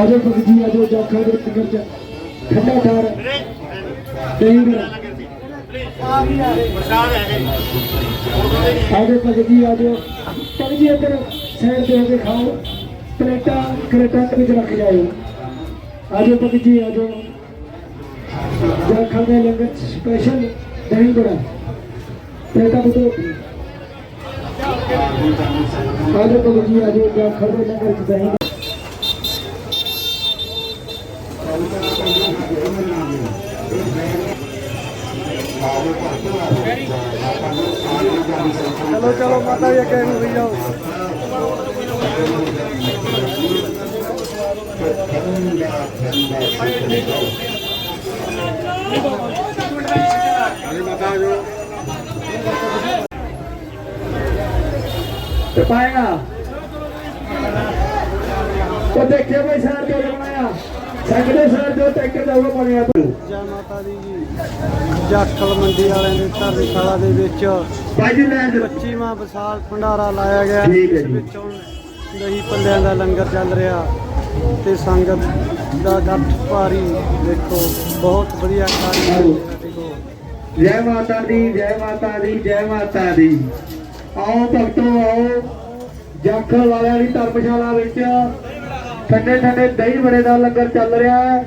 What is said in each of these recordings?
ਆਜੋ ਭਗਤ ਜੀ, ਆਜੋ ਜਾਖਾ ਦੇ ਟਿਕਰ ਚ ਖੰਡਾ ਠਾਰ। ਟੈਂਗਰ ਆਜੋ ਭਗਤ ਜੀ, ਆਜੋ। ਭਗਤ ਜੀ ਇੱਧਰ, ਸਾਈਡ ਦੇ ਕੇ ਖਾਓ। ਪਲੇਟਾਂ, ਕਰੇਟਾਂ ਵਿੱਚ ਰੱਖ ਜਾਇਓ ਆਜੋ ਭਗਤ ਜੀ, ਆਜੋ। ਜਾਖਾ ਦੇ ਲੰਗਰ ਸਪੈਸ਼ਲ ਦਹੀਂ ਬੜਾ ਪਲੇਟਾਂ ਬਦੋ ਆਜੋ ਭਗਤ ਜੀ ਆਜੋ ਜਾਖਾ ਦੇ ਲੰਗਰ ਚ ਦਹੀਂ ਚਲੋ ਚਲੋ ਮਾਤਾ ਜੀ ਅੱਗੇ ਨੂੰ ਵੀ ਜਾਓ ਤੇ ਪਾਏਗਾ। ਉਹ ਦੇਖਿਆ ਬਈ ਸਾਰ ਤੇ ਬਣਾਇਆ। ਸੈਕੜੇ ਸਾਰ ਜੋ ਟੈਕਰ ਦਾ ਉਹ ਬਣਿਆ। ਤੂੰ ਜੈ ਮਾਤਾ ਦੀ ਜੀ। ਜਾਖਲ ਮੰਡੀ ਵਾਲਿਆਂ ਦੇ ਧਰਮਸ਼ਾਲਾ ਦੇ ਵਿੱਚ ਲੈ ਜਾ 25ਵਾਂ ਵਿਸਾਲ ਭੰਡਾਰਾ ਲਾਇਆ ਗਿਆ। ਇਸ। ਵਿੱਚ ਹੁਣ ਦਹੀਂ ਪੱਲਿਆਂ ਦਾ ਲੰਗਰ ਚੱਲ ਰਿਹਾ। ਤੇ ਸੰਗਤ ਦਾ ਇਕੱਠ ਭਾਰੀ ਦੇਖੋ, ਬਹੁਤ ਵਧੀਆ ਕਾਰੀ ਜੈ ਮਾਤਾ ਦੀ, ਜੈ ਮਾਤਾ ਦੀ, ਜੈ ਮਾਤਾ ਦੀ। ਆਓ ਭਗਤੋ, ਆਓ। ਜਾਖਲ ਵਾਲਿਆਂ ਦੀ ਧਰਮਸ਼ਾਲਾ ਵਿੱਚ ਠੰਡੇ ਠੰਡੇ ਦਹੀਂ ਬੜੇ ਦਾ ਲੰਗਰ ਚੱਲ ਰਿਹਾ ਹੈ।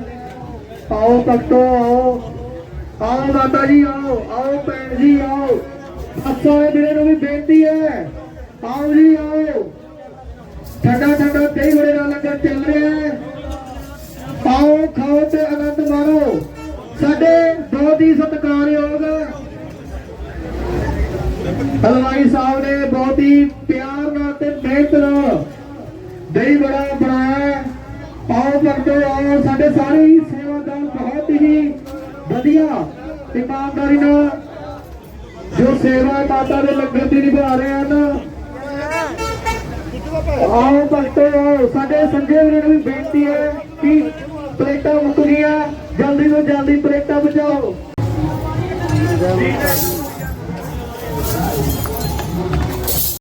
ਆਓ ਭਗਤੋ, ਆਓ। ਆਓ ਮਾਤਾ ਜੀ, ਆਓ। ਆਓ ਭੈਣ ਜੀ, ਆਓ। ਬੱਸ ਵਾਲੇ ਵੀਰੇ ਨੂੰ ਵੀ ਬੇਨਤੀ ਹੈ। ਆਓ ਜੀ, ਆਓ। ਠੰਡਾ ਠੰਡਾ ਦਹੀਂ ਬੜੇ ਦਾ ਲੰਗਰ ਚੱਲ ਰਿਹਾ ਹੈ ਆਓ ਖਾਓ ਤੇ ਆਨੰਦ ਮਾਣੋ ਸਾਡੇ ਬਹੁਤ ਹੀ ਸਤਿਕਾਰਯੋਗ ਹਲਵਾਈ ਸਾਹਿਬ ਨੇ ਬਹੁਤ ਹੀ ਪਿਆਰ ਨਾਲ ਤੇ ਮਿਹਨਤ ਨਾਲ ਦਹੀਂ ਬੜਾ ਬਣਾਇਆ ਆਓ ਭਗਤੋ, ਆਓ, ਸਾਡੇ ਸਾਰੇ ਹੀ ਸੇਵਾਦਾਰ ਬਹੁਤ ਹੀ ਵਧੀਆ, ਇਮਾਨਦਾਰੀ ਨਾਲ ਜੋ ਸੇਵਾ ਮਾਤਾ ਦੇ ਲੰਗਰ ਦੀ ਨਿਭਾ ਰਹੇ ਹਨ। ਆਓ ਭਗਤੋ, ਆਓ, ਸਾਡੇ ਸੰਜੇ ਵੀਰੇ ਨੂੰ ਵੀ ਬੇਨਤੀ ਹੈ ਕਿ ਪਲੇਟਾਂ ਮੁੱਕ ਗਈਆਂ ਜਲਦੀ ਤੋਂ ਜਲਦੀ ਪਲੇਟਾਂ ਬਚਾਓ।